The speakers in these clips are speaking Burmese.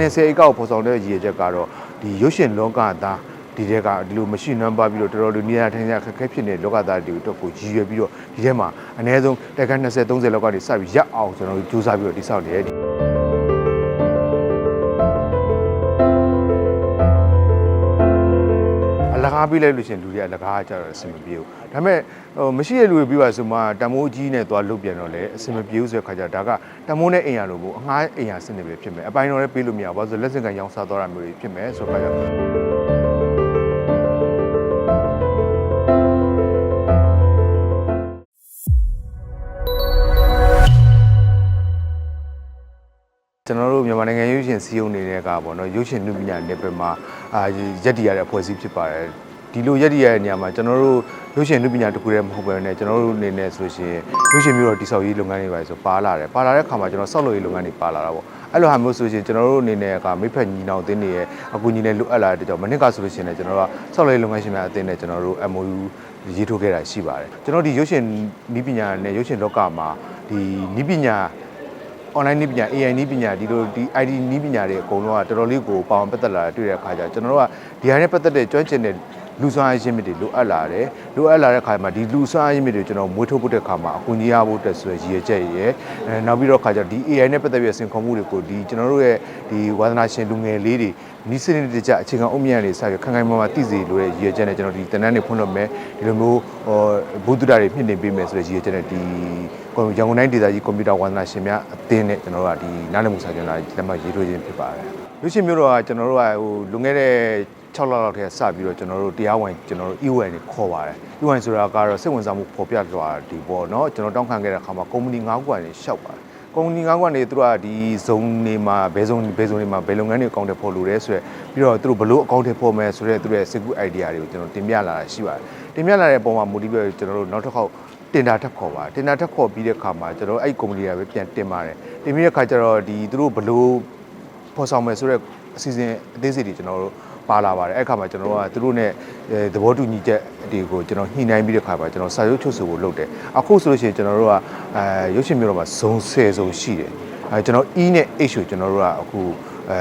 လင်ဆယ်ဧကကိုဖော်ဆောင်တဲ့ရည်ရွယ်ချက်ကတော့ဒီရုပ်ရှင်လောကသားဒီတဲ့ကဒီလိုမရှိနှမ်းပါပြီးတော့တော်တော်လေးနေရာထိုင်ရာအခက်အခဲဖြစ်နေတဲ့လောကသားတွေအတွက်ကိုရည်ရွယ်ပြီးတော့ဒီထဲမှာအနည်းဆုံးတက်ခန်း20 30လောက်ကနေစပြီးရပ်အောင်ကျွန်တော်တို့စူးစမ်းပြီးတော့တိစောက်နေတယ် အလကားပေးလိုက်လို့ရှရင်လူတွေကအလကားကြတော့အဆင်မပြေဘူးဒါပေမဲ့ဟိုမရှိတဲ့လူတွေပြီးပါဆိုမှတမိုးကြီးနဲ့သွားလုတ်ပြန်တော့လေအဆင်မပြေဘူးဆိုတဲ့ခါကျတော့ဒါကတမိုးနဲ့အိမ်ရလို့မို့အငှားအိမ်ရစနစ်ပဲဖြစ်မယ်အပိုင်းတော်လည်းပေးလို့မရဘူးဘာလို့လဲဆိုလက်စင်ကန်ရောင်းစားသွားတာမျိုးတွေဖြစ်မယ်ဆိုတော့ခါကျတော့ကျွန်တော်တို့မြန်မာနိုင်ငံရုပ်ရှင်စီးရုံနေတဲ့ကပေါ့နော်ရုပ်ရှင်နုပညာနယ်ပယ်မှာအာရက်တည်ရတဲ့အဖွဲ့အစည်းဖြစ်ပါတယ် ဒီလိုရက်တည်ရတဲ့နေရာမှာကျွန်တော်တို့ရုပ်ရှင်နုပညာတစ်ခုတည်းမဟုတ်ဘဲနဲ့ကျွန်တော်တို့အနေနဲ့ဆိုလို့ရှိရင်ရုပ်ရှင်မျိုးတော်တိဆောက်ရေးလုပ်ငန်းတွေပါဆိုပါလာတယ်ပါလာတဲ့ခါမှာကျွန်တော်ဆောက်လုပ်ရေးလုပ်ငန်းတွေပါလာတာပေါ့အဲ့လိုဟာမျိုးဆိုလို့ရှိရင်ကျွန်တော်တို့အနေနဲ့ကမိဖက်ညီနောင်အသင်းတွေရဲ့အကူအညီနဲ့လိုအပ်လာတဲ့ကြောင့်မနစ်ကဆိုလို့ရှိရင်လည်းကျွန်တော်တို့ကဆောက်လုပ်ရေးလုပ်ငန်းရှင်များအသင်းနဲ့ကျွန်တော်တို့ MOU ရေးထိုးခဲ့တာရှိပါတယ်ကျွန်တော်ဒီရုပ်ရှင်နီးပညာနဲ့ရုပ်ရှင်လောကမှာဒီနီးပညာ online နည်းပညာ AI နည်းပညာဒီလိုဒီ ID နည်းပညာတွေအကုန်လုံးကတော်တော်လေးကိုပေါအောင်ပတ်သက်လာတာတွေ့တဲ့အခါကျကျွန်တော်တို့ကဒီဟာနဲ့ပတ်သက်တဲ့ကျွမ်းကျင်တဲ့ လူစွမ်းအားရင်းမြစ်တွေလိုအပ်လာတယ်လိုအပ်လာတဲ့အခါမှာဒီလူစွမ်းအားရင်းမြစ်တွေကျွန်တော်မွေးထုတ်ဖို့တဲ့အခါမှာအကူအညီရဖို့တက်ဆိုရည်ရွယ်ချက်ရယ်အဲနောက်ပြီးတော့အခါကျဒီ AI နဲ့ပတ်သက်ပြီးစင်ခေါ်မှုတွေကိုဒီကျွန်တော်တို့ရဲ့ဒီဝါသနာရှင်လူငယ်လေးတွေနီးစနစ်တကျအခြေခံအုတ်မြတ်တွေစရခိုင်ခိုင်မာမာသိစေလိုတဲ့ရည်ရွယ်ချက်နဲ့ကျွန်တော်ဒီတနန်းတွေဖွင့်လို့မယ်ဒီလိုမျိုးဟောဘုဒ္ဓတာတွေမြင့်တင်ပေးမယ်ဆိုတဲ့ရည်ရွယ်ချက်နဲ့ဒီရန်ကုန်တိုင်းဒေသကြီးကွန်ပျူတာဝါသနာရှင်များအသင်းနဲ့ကျွန်တော်တို့ကဒီနားလည်မှုစာချုပ်လာလက်မှတ်ရေးထိုးခြင်းဖြစ်ပါတယ်။ရုပ်ရှင်မျိုးတော့ကကျွန်တော်တို့ကဟိုလွန်ခဲ့တဲ့ 6လလောက်တည်းကစပြီးတော့ကျွန်တော်တို့တရားဝင်ကျွန်တော်တို့ EON တွေခေါ်ပါတယ်။ EON ဆိုတာကတော့စိတ်ဝင်စားမှုပေါ်ပြသွားဒီပေါ့နော်ကျွန်တော်တောင်းခံခဲ့တဲ့အခါမှာကုမ္ပဏီ9ခုကနေရှောက်ပါတယ်။ကုမ္ပဏီ9ခုကနေသူတို့ကဒီဇုံတွေမှာဘယ်ဇုံဘယ်ဇုံတွေမှာဘယ်လုပ်ငန်းတွေအကောင့်တွေဖော်လို့ရဲဆိုရယ်ပြီးတော့သူတို့ဘလို့အကောင့်တွေဖော်မယ်ဆိုတဲ့သူတို့ရဲ့ secret idea တွေကိုကျွန်တော်တင်ပြလာတာရှိပါတယ်။တင်ပြလာတဲ့အပေါ်မှာ motive ကျွန်တော်တို့နောက်တစ်ခေါက်တင်တာထက်ခေါ်ပါတင်တာထက်ခေါ်ပြီးတဲ့ခါမှာကျွန်တော်အဲ့ကုမ္ပဏီကပဲပြန်တင်ပါတယ်တင်ပြီးတဲ့ခါကျတော့ဒီသူတို့ဘလို့ဖော်ဆောင်မယ်ဆိုတော့အစီအစဉ်အသေးစိတ်တွေကျွန်တော်တို့ ပါလာပါတယ်အဲ့ခါမှာကျွန်တော်တို့ကသူတို့ ਨੇ သဘောတူညီချက်တွေကိုကျွန်တော်ညှိနှိုင်းပြီးတဲ့ခါမှာကျွန်တော်စာရုပ်ချုပ်ဆိုဖို့လုပ်တယ်အခုဆိုလို့ရှိရင်ကျွန်တော်တို့ကအဲရုပ်ရှင်မျိုးတော့မှာဇုံ10ဇုံရှိတယ်အဲကျွန်တော် E နဲ့ H ကိုကျွန်တော်တို့ကအခုအဲ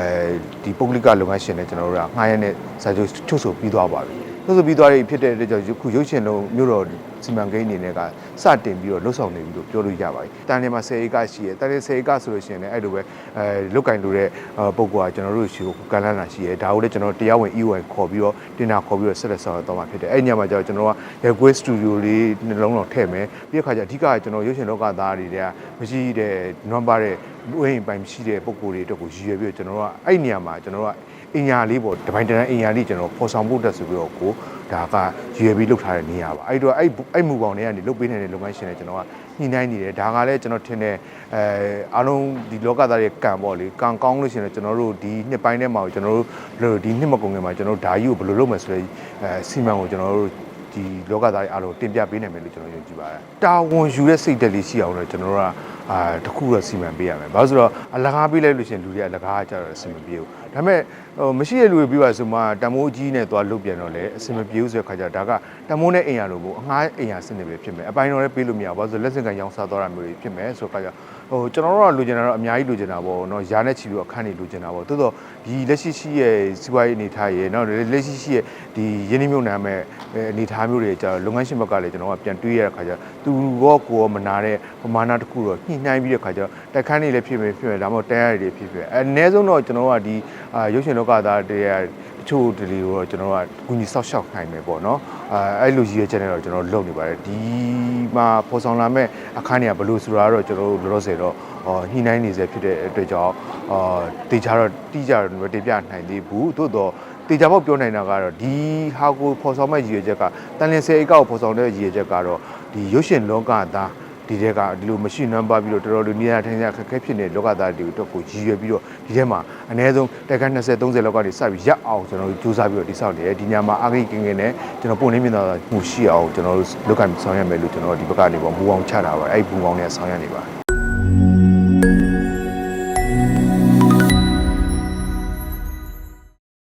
ဒီပုဂ္ဂလိကလုပ်ငန်းရှင်နဲ့ကျွန်တော်တို့ကငှားရမ်းတဲ့စာချုပ်ချုပ်ဆိုပြီးသွားပါပြီချုပ်ဆိုပြီးသွားပြီဖြစ်တဲ့အတွက်ကြောင့်အခုရုပ်ရှင်လုံးမျိုးတော်စီမံကိန်းအနေနဲ့ကစတင်ပြီးတော့လှုပ်ဆောင်နေပြီလို့ပြောလို့ရပါတယ်။တန်လျင်မှာ10ဧကရှိတယ်။တန်လျင်10ဧကဆိုလို့ရှိရင်လည်းအဲ့လိုပဲအဲလုတ်ကင်လို့တဲ့ပုံကွာကျွန်တော်တို့ရှိကိုကန်လန်းတာရှိတယ်။ဒါကိုလည်းကျွန်တော်တရားဝင် EON ခေါ်ပြီးတော့တင်တာခေါ်ပြီးတော့ဆက်လက်ဆောင်ရတော့မှာဖြစ်တယ်။အဲ့ညမှာကျတော့ကျွန်တော်က Request Studio လေးနှလုံးတော်ထည့်မယ်။ပြီးတဲ့ခါကျအဓိကကျွန်တော်ရုပ်ရှင်လောကသားတွေကမရှိတဲ့နံပါတ်တဲ့လူအိမ်ပိုင်မရှိတဲ့ပုံကိုယ်တွေအတွက်ကိုရည်ရွယ်ပြီးတော့ကျွန်တော်တို့ကအဲ့ညမှာကျွန်တော်တို့ကအင်ညာလေးပေါ့တပိုင်းတန်းအင်ညာလေးကျွန်တော်ဖော်ဆောင်ဖို့တက်ဆိုပြီးတော့ကို ဒါကရည်ရွယ်ပြီးလုပ်ထားတဲ့နေရာပါအဲ့တော့အဲ့အဲ့မူပေါင်းတွေကနေလုပ်ပေးနေတဲ့လုပ်ငန်းရှင်တွေကျွန်တော်ကညှိနှိုင်းနေတယ်ဒါကလည်းကျွန်တော်ထင်တယ်အဲအားလုံးဒီလောကသားတွေကံပေါ့လေကံကောင်းလို့ရှိရင်ကျွန်တော်တို့ဒီနှစ်ပိုင်းထဲမှာကျွန်တော်တို့ဒီနှစ်မကုန်ခင်မှာကျွန်တော်တို့ဓာကြီးကိုဘယ်လိုလုပ်မယ်ဆိုတဲ့အဲစီမံကိုကျွန်တော်တို့ဒီလောကသားတွေအားလုံးတင်ပြပေးနိုင်မယ်လို့ကျွန်တော်ယုံကြည်ပါတယ်တာဝန်ယူတဲ့စိတ်ဓာတ်လေးရှိအောင်လည်းကျွန်တော်တို့ကအာတခုတော့စီမံပေးရမယ်ဘာလို့ဆိုတော့အလကားပေးလိုက်လို့ရှိရင်လူတွေကအလကားကြတော့အဆင်မပြေဘူးဒါပေမဲ့ဟိုမရှိတဲ့လူတွေပြီးပါဆိုမှတမိုးကြီးနဲ့သွားလုတ်ပြန်တော့လေအဆင်မပြေဘူးဆိုတဲ့ခါကျတော့ဒါကတမိုးနဲ့အိမ်ရလို့မို့အငှားအိမ်ရစနစ်ပဲဖြစ်မယ်အပိုင်းတော်လည်းပေးလို့မရဘူးဘာလို့ဆိုလက်စင်ကန်ရောင်းစားသွားတာမျိုးတွေဖြစ်မယ်ဆိုတော့ခါကျဟိုကျွန်တော်တို့ကလူကျင်တာတော့အများကြီးလူကျင်တာပေါ့နော်ယာနဲ့ချီပြီးအခန်းတွေလူကျင်တာပေါ့တိုးတော့ဒီလက်ရှိရှိရဲ့စီးပွားရေးအနေထားရဲ့နော်လက်ရှိရှိရဲ့ဒီရင်းနှီးမြှုပ်နှံမဲ့အနေထားမျိုးတွေကျတော့လုပ်ငန်းရှင်ဘက်ကလည်းကျွန်တော်ကပြန်တွေးရတဲ့ခါကျသူရောကိုရောမနာတဲ့ပမာဏတစ်ခုတော့ညှိနှိုင်းပြီးတဲ့ခါကျတော့တက်ခန်းတွေလည်းဖြစ်မယ်ဖြစ်မယ်ဒါမှမဟုတ်တန်းရတွေဖြစ်ဖြစ်အဲအနည်းဆုံးတော့ကျွန်တော်ကဒီအာရုပ်ရှင်လောကသားတွေတချို့ဒီလိုတော့ကျွန်တော်ကကူညီဆောက်ရှောက်နိုင်မယ်ပေါ့နော်အဲအဲ့လိုရည်ရွယ်ချက်နဲ့တော့ကျွန်တော်လုပ်နေပါတယ်ဒီမှာပေါ်ဆောင်လာမဲ့အခန်းတွေကဘယ်လိုဆိုတာတော့ကျွန်တော်တို့လောလောဆယ်တော့ညှိနှိုင်းနေစေဖြစ်တဲ့အတွက်ကြောင့်အာတေချာတော့တိကျတော့တင်ပြနိုင်သေးဘူးသို့တော့တေချာပေါက်ပြောနိုင်တာကတော့ဒီဟာကိုပေါ်ဆောင်မဲ့ရည်ရွယ်ချက်ကတန်လျင်ဆယ်ဧကကိုပေါ်ဆောင်တဲ့ရည်ရွယ်ချက်ကတော့ဒီရုပ်ရှင်လောကသား ဒီတဲ့ကဒီလိုမရှိနှမ်းပါပြီးတော့တော်တော်လေးနေရာထိုင်ရာအခက်အခဲဖြစ်နေတဲ့လောကသားတွေအတွက်ကိုရည်ရွယ်ပြီးတော့ဒီထဲမှာအနည်းဆုံးတက်ခန်း20 30လောက်ကနေစပြီးရပ်အောင်ကျွန်တော်တို့စူးစမ်းပြီးတော့တိစောက်နေတယ်ဒီညမှာအာဂိကင်ကင်နဲ့ကျွန်တော်ပုံနေမြင်တာမှုရှိအောင်ကျွန်တော်တို့လောက်ကဆောင်ရွက်မယ်လို့ကျွန်တော်ဒီဘက်ကနေပေါ့မူအောင်ချတာပါအဲ့ဒီမူအောင်နဲ့ဆောင်ရွက်နေပါတယ်